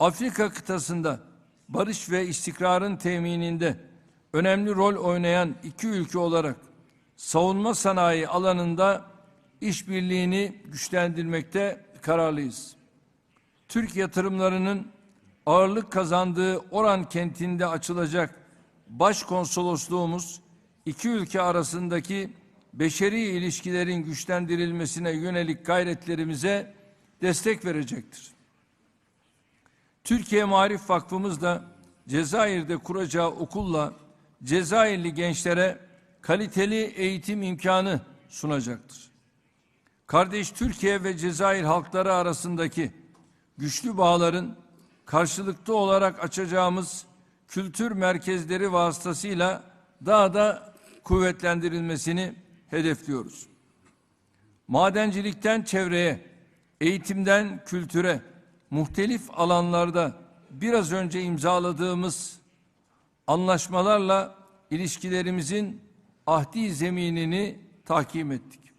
Afrika kıtasında barış ve istikrarın temininde önemli rol oynayan iki ülke olarak savunma sanayi alanında işbirliğini güçlendirmekte kararlıyız. Türk yatırımlarının ağırlık kazandığı Oran kentinde açılacak başkonsolosluğumuz iki ülke arasındaki beşeri ilişkilerin güçlendirilmesine yönelik gayretlerimize destek verecektir. Türkiye Marif Vakfımız da Cezayir'de kuracağı okulla Cezayirli gençlere kaliteli eğitim imkanı sunacaktır. Kardeş Türkiye ve Cezayir halkları arasındaki güçlü bağların karşılıklı olarak açacağımız kültür merkezleri vasıtasıyla daha da kuvvetlendirilmesini hedefliyoruz. Madencilikten çevreye, eğitimden kültüre, muhtelif alanlarda biraz önce imzaladığımız anlaşmalarla ilişkilerimizin ahdi zeminini tahkim ettik.